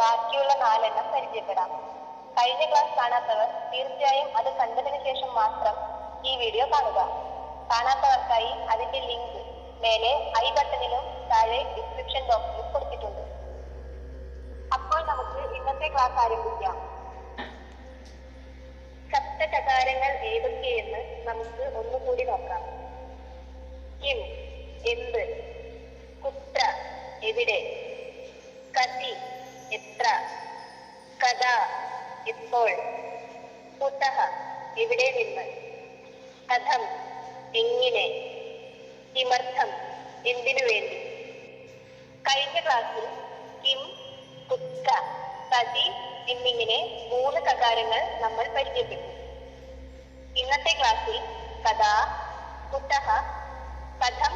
ബാക്കിയുള്ള നാലെണ്ണം പരിചയപ്പെടാം. കഴിഞ്ഞ ക്ലാസ് കാണാത്തവർ തീർച്ചയായും അത് കണ്ടതിന് ശേഷം മാത്രം ഈ വീഡിയോ കാണുക. കാണാത്തവർക്കായി അതിന്റെ ലിങ്ക് മേലെ ഐ ബട്ടണിലും താഴെ ഡിസ്ക്രിപ്ഷൻ ബോക്സിലും കൊടുത്തിട്ടുണ്ട്. അപ്പോൾ നമുക്ക് ഇന്നത്തെ ക്ലാസ് ആരംഭിക്കാം. സപ്തചകാരങ്ങൾ ഏതൊക്കെയെന്ന് നമുക്ക് ഒന്നുകൂടി നോക്കാം. കിം എന്ത് കുത്ര എവിടെ എപ്പോൾ കുതഹ ഇവിടെ നിന്ന്. കഥം എങ്ങനെ? കിമർത്ഥം എന്തിനു വേണ്ടി? കഴിഞ്ഞ ക്ലാസ്സിൽ കിം കുത്ത കതി എന്നിങ്ങനെ മൂന്ന് കകാരങ്ങൾ നമ്മൾ പരിചയപ്പെട്ടു. ഇന്നത്തെ ക്ലാസ്സിൽ കഥ കുതഹ കഥം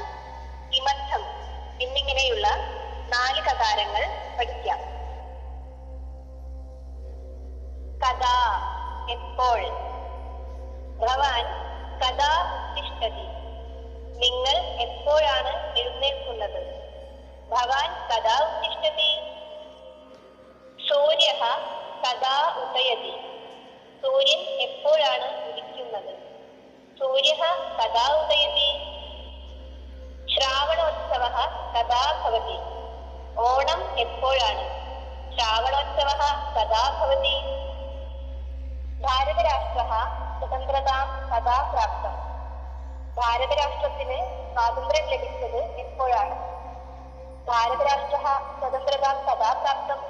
കിമർത്ഥം എന്നിങ്ങനെയുള്ള നാല് കകാരങ്ങൾ പഠിക്കാം. കഥ എപ്പോൾ? ഭവാൻ കഥാ തിഷ്ടതി നിങ്ങൾ എപ്പോഴാണ് എഴുന്നേൽക്കുന്നത്? ഭവാൻ കഥാ ഉത്തിഷ്ടതി സൂര്യ കഥാ ഉദയതി. സൂര്യൻ എപ്പോഴാണ് ഉദിക്കുന്നത്? സൂര്യ കഥാ ഉദയതി. ശ്രാവണോത്സവ കഥാ ഭവതി. ഓണം എപ്പോഴാണ്? ശ്രാവണോത്സവ കഥാ ഭവതി. ഭാരതരാഷ്ട്ര സ്വതന്ത്രതാം കഥാ പ്രാപ്തം ഭാരതരാഷ്ട്രത്തിന് സ്വാതന്ത്ര്യം ലഭിച്ചത് എപ്പോഴാണ് ഭാരതരാഷ്ട്ര സ്വതന്ത്രതാം കഥാ പ്രാപ്തം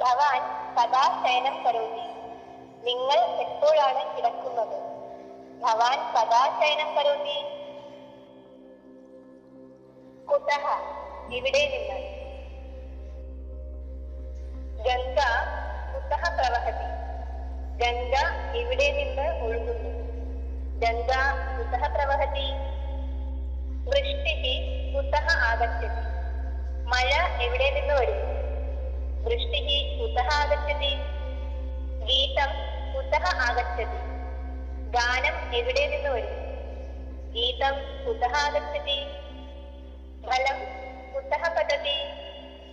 ഭവാൻ കഥാ ശയനം കരോതി. നിങ്ങൾ എപ്പോഴാണ് കിടക്കുന്നത്? ഭവാൻ കഥാ ശയനം കരോതി. കുതഹ ഇവിടെ നിന്ന്. ഗംഗ കുതഹ പ്രവഹതി. ഗംഗ ഇവിടെ നിന്ന് ഒഴുകുന്നു. ഗംഗ കുതഹ പ്രവഹതി വൃഷ്ടി കുതഹ ആഗച്ഛതി മഴ എവിടെ നിന്ന് വരുന്നു വൃഷ്ടി കുതഹ ആഗച്ഛതി ഗീതം കുതഹ ആഗച്ഛതി ഗാനം എവിടെ നിന്ന് വരുന്നു ഗീതം കുതഹ ആഗച്ഛതി ഫലം കുതഹ പതതി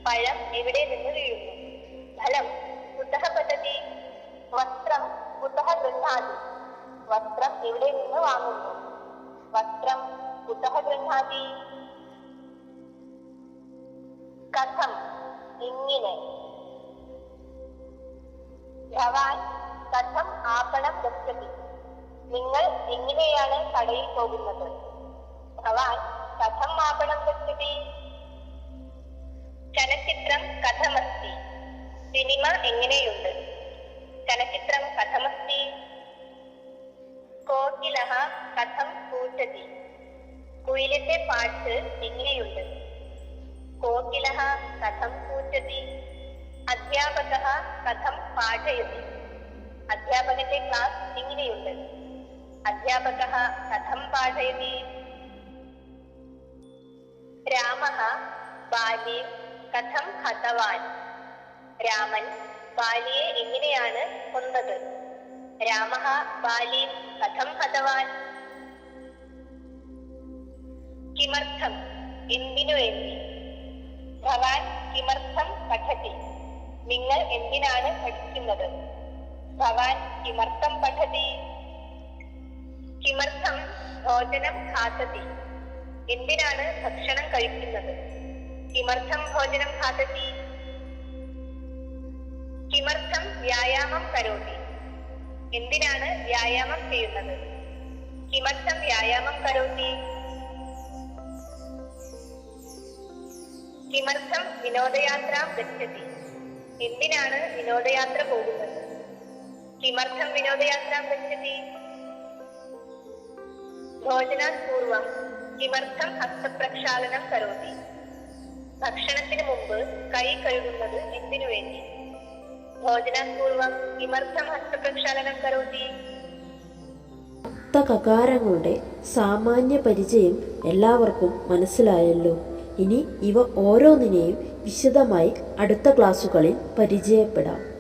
പഴം എവിടെ നിന്ന് വീഴുന്നു ഫലം കുതഹ പതതി വസ്ത്രം കുതഹ ഗൃഹാതി വസ്ത്രം എവിടെ നിന്ന് വാങ്ങുന്നു. വസ്ത്രം കുതഹ ഗൃഹാതി കഥം ഇങ്ങനെ. ഭവാൻ കഥം ആപണം ഗച്ഛതി നിങ്ങൾ എങ്ങനെയാണ് കടയിൽ പോകുന്നത്? ഭവാൻ കഥം ആപണം ഗച്ഛതി ചലച്ചിത്രം കഥമസ്തി സിനിമ എങ്ങനെയുണ്ട്? കുയിലിന്റെ പാട്ട് എങ്ങനെയുണ്ട് കോകില കഥം കൂറ്റതി അധ്യാപക കഥം പാഠയതി. അധ്യാപകന്റെ ക്ലാസ് എങ്ങനെയുണ്ട് അധ്യാപക കഥം പാഠയതി. രാമ ബാല്യെ കഥം ഹതവാൻ രാമൻ ബാല്യെ എങ്ങനെയാണ് കൊന്നത്? രാമ ബാല്യം കഥം ഹതവാൻ കിമർത്ഥം എന്തിനു വേണ്ടി? ഭവാൻ കിമർത്ഥം പഠതി നിങ്ങൾ എന്തിനാണ് പഠിക്കുന്നത്? ഭവാൻ കിമർത്ഥം പഠതി കിമർത്ഥം ഭോജനം ഖാതതി എന്തിനാണ് ഭക്ഷണം കഴിക്കുന്നത്? കിമർത്ഥം ഭോജനം ഖാതതി കിമർത്ഥം വ്യായാമം കരോതി. എന്തിനാണ് വ്യായാമം ചെയ്യുന്നത്? കിമർത്ഥം വ്യായാമം കരോതി. കിമർത്ഥം വിനോദയാത്ര ഗച്ഛതി എന്തിനാണ് വിനോദയാത്ര പോകുന്നത്? കിമർത്ഥം വിനോദയാത്ര ഗച്ഛതി ഭോജനാത് പൂർവം കിമർത്ഥം ഹസ്തപ്രക്ഷാളനം കരോതി. ഭക്ഷണത്തിന് മുമ്പ് കൈ കഴുകുന്നത് എന്തിനു വേണ്ടി? ഭോജനാത് പൂർവം കിമർത്ഥം ഹസ്തപ്രക്ഷാളനം കരോതി. കകാരങ്ങളുടെ സാമാന്യ പരിചയം എല്ലാവർക്കും മനസ്സിലായല്ലോ. ഇനി ഇവ ഓരോന്നിനെയും വിശദമായി അടുത്ത ക്ലാസ്സുകളിൽ പരിചയപ്പെടാം.